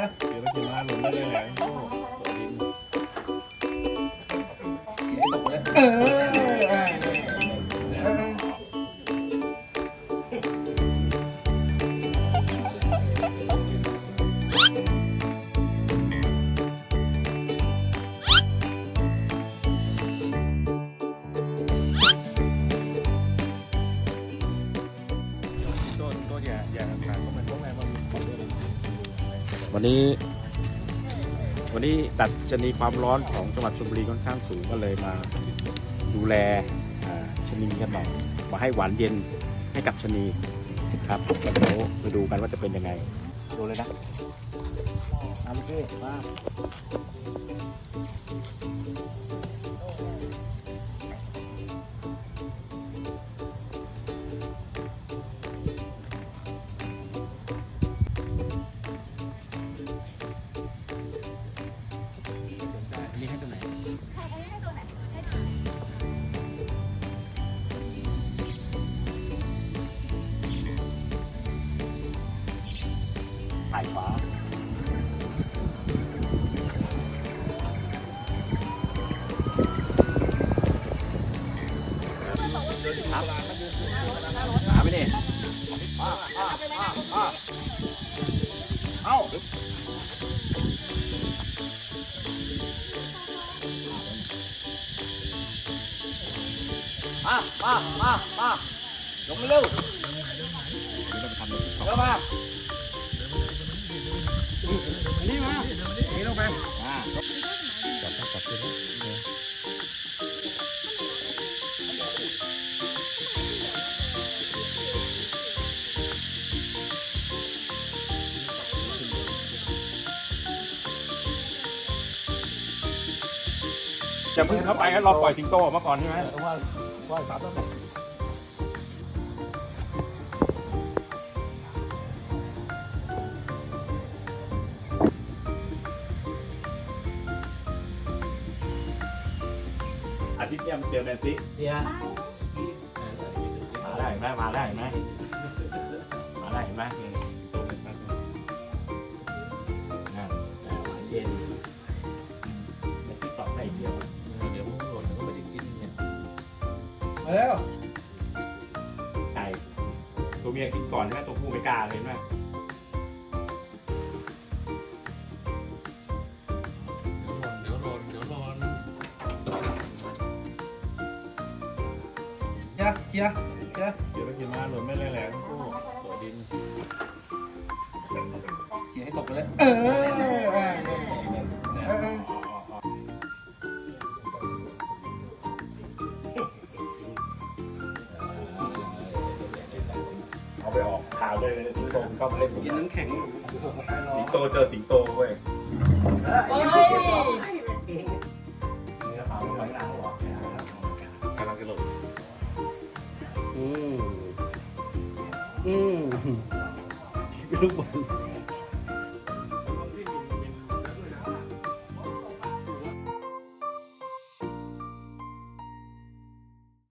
จ๊ะเดี๋ยวไปกินมาหลุมไม่ได้แหลงโอ้ตัวดินตกเลยเออต้นต้นอย่าอย่าขาดก็มันพวกแม่บางคน วันนี้ วันนี้ตัดชนีความร้อนของจังหวัดชลบุรีค่อนข้างสูงก็เลยมาดูแลชนีกันหน่อยมาให้หวานเย็นให้กับชนีครับแล้วเดี๋ยวไปดูกันว่าจะเป็นยังไง ดูเลยนะทำสิมา ครับหาไปดิเอ้ามามามามาลงมาเร็วเร็วมานี่มานี่ลงไปอ่าจับจับจับ จะพึ่งเข้าไปแล้วเราปล่อยสิงโตออกมาก่อนใช่ไหมว่าว่าสามต้นอาทิตย์เนี้ยมันเจอแมนซีเดียมาได้เห็นไหมมาได้เห็นไหมมาได้เห็นไหม มาแล้วไก่ตัวเมียกินก่อนใช่ไหมตัวผู้ไม่กล้าเลยเห็นไหมเดี๋ยวหล่นเดี๋ยวหล่นจ๊ะจ๊ะจ๊ะเดี๋ยวไปกินมาหลุมไม่ได้แหลงโอ้ตัวดินเขียนให้ตกเลยเออ เอาไปออกข่าวเลยเลยสิงโตเข้ามาเล่นกินน้ำแข็งสิงโตเจอสิงโตเว้ยเฮ้ยเนื้อขาวมันไหลหนาหัวกำลังจะหล่นอืมอืมลูกบอล